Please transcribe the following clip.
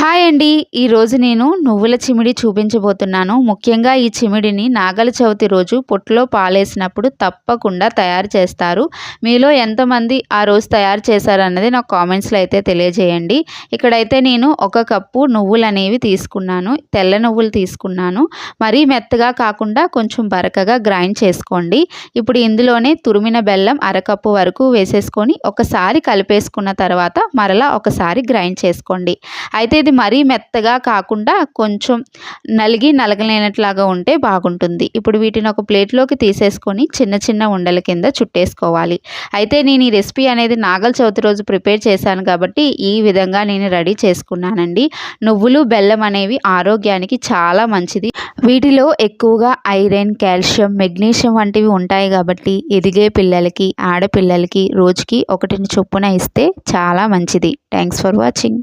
Hi అండి. ఈరోజు నేను నువ్వుల చిమిడి చూపించబోతున్నాను. ముఖ్యంగా ఈ చిమిడిని నాగల చవితి రోజు పొట్టులో పాలేసినప్పుడు తప్పకుండా తయారు చేస్తారు. మీలో ఎంతమంది ఆ రోజు తయారు చేశారన్నది నాకు కామెంట్స్లో అయితే తెలియజేయండి. ఇక్కడైతే నేను ఒక కప్పు నువ్వులు అనేవి తీసుకున్నాను. తెల్ల నువ్వులు తీసుకున్నాను. మరీ మెత్తగా కాకుండా కొంచెం బరకగా గ్రైండ్ చేసుకోండి. ఇప్పుడు ఇందులోనే తురిమిన బెల్లం అరకప్పు వరకు వేసేసుకొని ఒకసారి కలిపేసుకున్న తర్వాత మరలా ఒకసారి గ్రైండ్ చేసుకోండి. అయితే ఇది మరీ మెత్తగా కాకుండా కొంచెం నలిగి నలగలేనట్లాగా ఉంటే బాగుంటుంది. ఇప్పుడు వీటిని ఒక ప్లేట్లోకి తీసేసుకొని చిన్న చిన్న ఉండల కింద చుట్టేసుకోవాలి. అయితే నేను ఈ రెసిపీ అనేది నాగల చవితి రోజు ప్రిపేర్ చేశాను కాబట్టి ఈ విధంగా నేను రెడీ చేసుకున్నానండి. నువ్వులు బెల్లం అనేవి ఆరోగ్యానికి చాలా మంచిది. వీటిలో ఎక్కువగా ఐరన్ కాల్షియం మెగ్నీషియం వంటివి ఉంటాయి కాబట్టి ఎదిగే పిల్లలకి ఆడపిల్లలకి రోజుకి ఒకటిని చొప్పున ఇస్తే చాలా మంచిది. Thanks for watching.